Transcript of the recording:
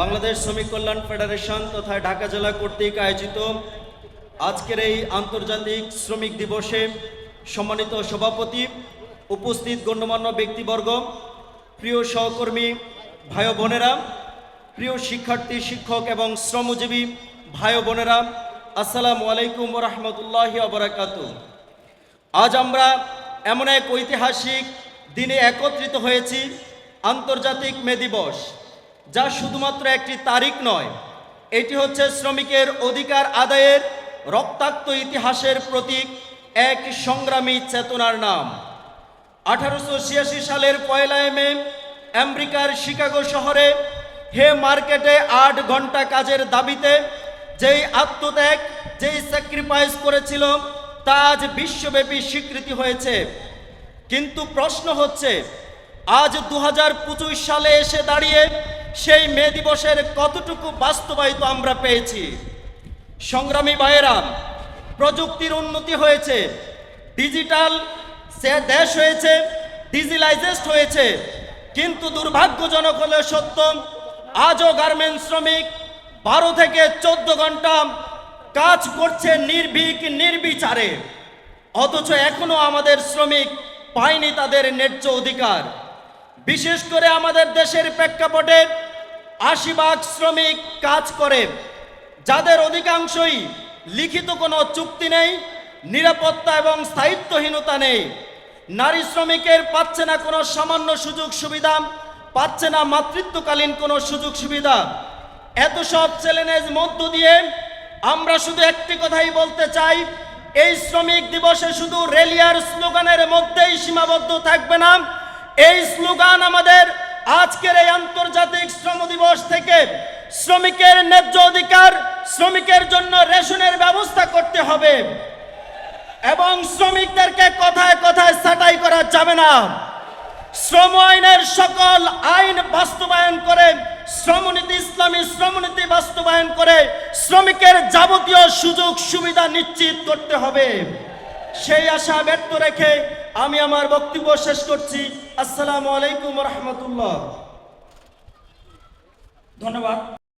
বাংলাদেশ শ্রমিক কল্যাণ ফেডারেশন তথা ঢাকা জেলা কর্তৃক আয়োজিত আজকের এই আন্তর্জাতিক শ্রমিক দিবসে সম্মানিত সভাপতি, উপস্থিত গণ্যমান্য ব্যক্তিবর্গ, প্রিয় সহকর্মী ভাই বোনেরা, প্রিয় শিক্ষার্থী, শিক্ষক এবং শ্রমজীবী ভাই বোনেরা, আসসালামু আলাইকুম রহমতুল্লাহ আবরাকাতু আজ আমরা এমন এক ঐতিহাসিক দিনে একত্রিত হয়েছি, আন্তর্জাতিক মে দিবস। যা শুধুমাত্র একটি তারিখ নয়, এটি হচ্ছে শ্রমিকের অধিকার আদায়ের রক্তাক্ত ইতিহাসের প্রতীক, এক সংগ্রামী চেতনার নাম। আঠারোশো ছিয়াশি সালের পয়লা মে, আমেরিকার শিকাগো শহরে হে মার্কেটে আট ঘণ্টা কাজের দাবিতে যেই আত্মত্যাগ, যেই স্যাক্রিফাইস করেছিল, তা আজ বিশ্বব্যাপী স্বীকৃতি হয়েছে। কিন্তু প্রশ্ন হচ্ছে, আজ দু হাজার পঁচিশ সালে এসে দাঁড়িয়ে সেই মে দিবসের কতটুকু বাস্তবায়িত আমরা পেয়েছি? সংগ্রামী ভাইয়েরা, প্রযুক্তির উন্নতি হয়েছে, ডিজিটাল সে দেশ হয়েছে ডিজিটালাইজেস্ট হয়েছে, কিন্তু দুর্ভাগ্যজনক হলে সত্য, আজও গার্মেন্টস শ্রমিক বারো থেকে চোদ্দ ঘণ্টা কাজ করছে নির্ভীক, নির্বিচারে। অথচ এখনও আমাদের শ্রমিক পায়নি তাদের ন্যায্য অধিকার। বিশেষ করে আমাদের দেশের প্রেক্ষাপটে আশি ভাগ শ্রমিক কাজ করে। যাদের অধিকাংশই লিখিত কোনো চুক্তি নেই, নিরাপত্তা এবং স্থায়িত্বহীনতা নেই। নারী শ্রমিকের পাচ্ছে না কোনো সামান্য সুযোগ সুবিধা, পাচ্ছে না মাতৃত্বকালীন কোনো সুযোগ সুবিধা। এত সব চ্যালেঞ্জের মধ্য দিয়ে আমরা শুধু একটি কথাই বলতে চাই, এই শ্রমিক দিবসে শুধু রেলিয়ার স্লোগানের মধ্যেই সীমাবদ্ধ থাকবে না। এই স্লোগান আমাদের আজকের এই আন্তর্জাতিক শ্রমিকের ন্যায্য অধিকার, শ্রমিকের জন্য রেশনের ব্যবস্থা করতে হবে। এবং শ্রমিকদেরকে কথায় কথায় ছাঁটাই করা যাবে না। শ্রম আইনের সকল আইন বাস্তবায়ন করে, শ্রমনীতি, ইসলামী শ্রমনীতি বাস্তবায়ন করে শ্রমিকের যাবতীয় সুযোগ সুবিধা নিশ্চিত করতে হবে। সেই আশা ব্যক্ত রেখে আমি আমার বক্তব্য শেষ করছি। আসসালামু আলাইকুম রহমতুল্লাহ। ধন্যবাদ।